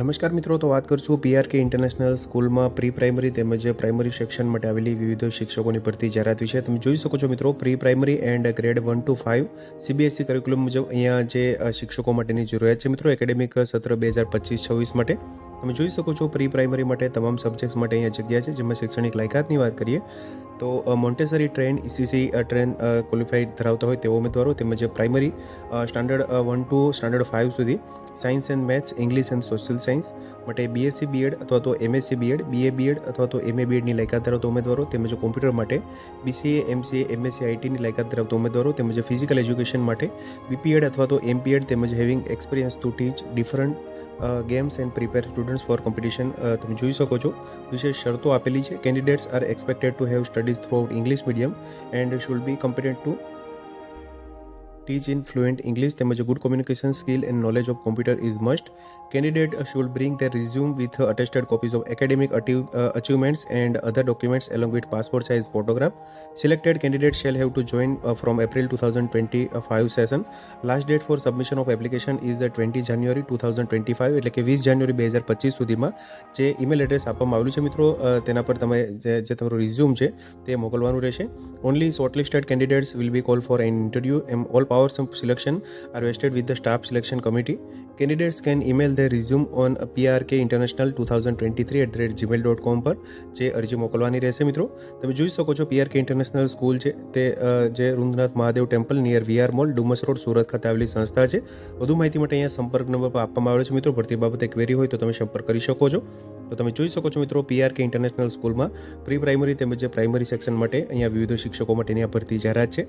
નમસ્કાર મિત્રો, તો વાત કરશું પીઆરકે ઇન્ટરનેશનલ સ્કૂલમાં પ્રી પ્રાઇમરી તેમજ પ્રાઇમરી સેક્શન માટે આવેલી વિવિધ શિક્ષકોની ભરતી જાહેરાત વિશે. તમે જોઈ શકો છો મિત્રો pre primary and grade one two five CBSC curriculum મુજબ અહીંયા જે શિક્ષકો માટેની જરૂરિયાત છે મિત્રો, એકેડેમિક સત્ર બે હજાર પચીસ છવ્વીસ માટે. તમે જોઈ શકો છો પ્રી પ્રાઇમરી માટે તમામ સબ્જેક્ટ્સ માટે અહીંયા જગ્યા છે, જેમાં શૈક્ષણિક લાયકાતની વાત કરીએ. તો Montessori train ECC train qualified ધરાવતા હોય તેવા ઉમેદવારો તેમજ primary standard one two standard five સુધી science and maths English and social science માટે બીએસસી બીએડ અથવા તો એમએસસી બીએડ બીએ બીએડ અથવા તો એમએ બીએડની લાયકાત ધરાવતા ઉમેદવારો તેમજ કોમ્પ્યુટર માટે બીસીએ એમસીએ એમએસસી આઈટીની લાયકાત ધરાવતા ઉમેદવારો તેમજ ફિઝિકલ એજ્યુકેશન માટે બીપીએડ અથવા તો એમપીએડ તેમજ having experience to teach different games and prepare students for competition તમે જોઈ શકો છો. વિશેષ શરતો આપેલી છે. Candidates are expected to have studies through English medium and should be competent to teach in fluent English તેમજ good communication skill and knowledge of computer is must. Candidate uh, should bring their resume with uh, attested copies of academic achieve, uh, achievements and other documents along with passport size photograph. Selected candidates shall have to join uh, from April 2025 session. Last date for submission of application is the 20 January 2025 એટલે કે વીસ જાન્યુઆરી બે હજાર પચીસ સુધીમાં જે email address આપવામાં આવ્યું છે મિત્રો તેના પર તમે જે તમારું રિઝ્યુમ છે તે મોકલવાનું રહેશે only shortlisted candidates will be call for an interview M all powers of selection are vested with the staff selection committee. Candidates can email their resume on prk international 2023 at the rate gmail.com પર. જે અરજી મોકલવાની રહેશે મિત્રો. તમે જોઈ શકો છો પીઆરકે ઇન્ટરનેશનલ સ્કૂલ છે. તે જે Rundhnath Mahadev temple near VR mall Dumas road, Surat ખાતે આવેલી સંસ્થા છે. વધુ માહિતી માટે અહીંયા સંપર્ક નંબર પર આપવામાં આવ્યો છે મિત્રો. ભરતી બાબતે ક્વેરી હોય તો તમે સંપર્ક કરી શકો છો. તો તમે જોઈ શકો છો મિત્રો પીઆરકે ઇન્ટરનેશનલ સ્કૂલમાં પ્રી પ્રાઇમરી તેમજ પ્રાઇમરી સેક્શન માટે અહીંયા વિવિધ શિક્ષકો માટેની આ ભરતી જાહેરાત છે.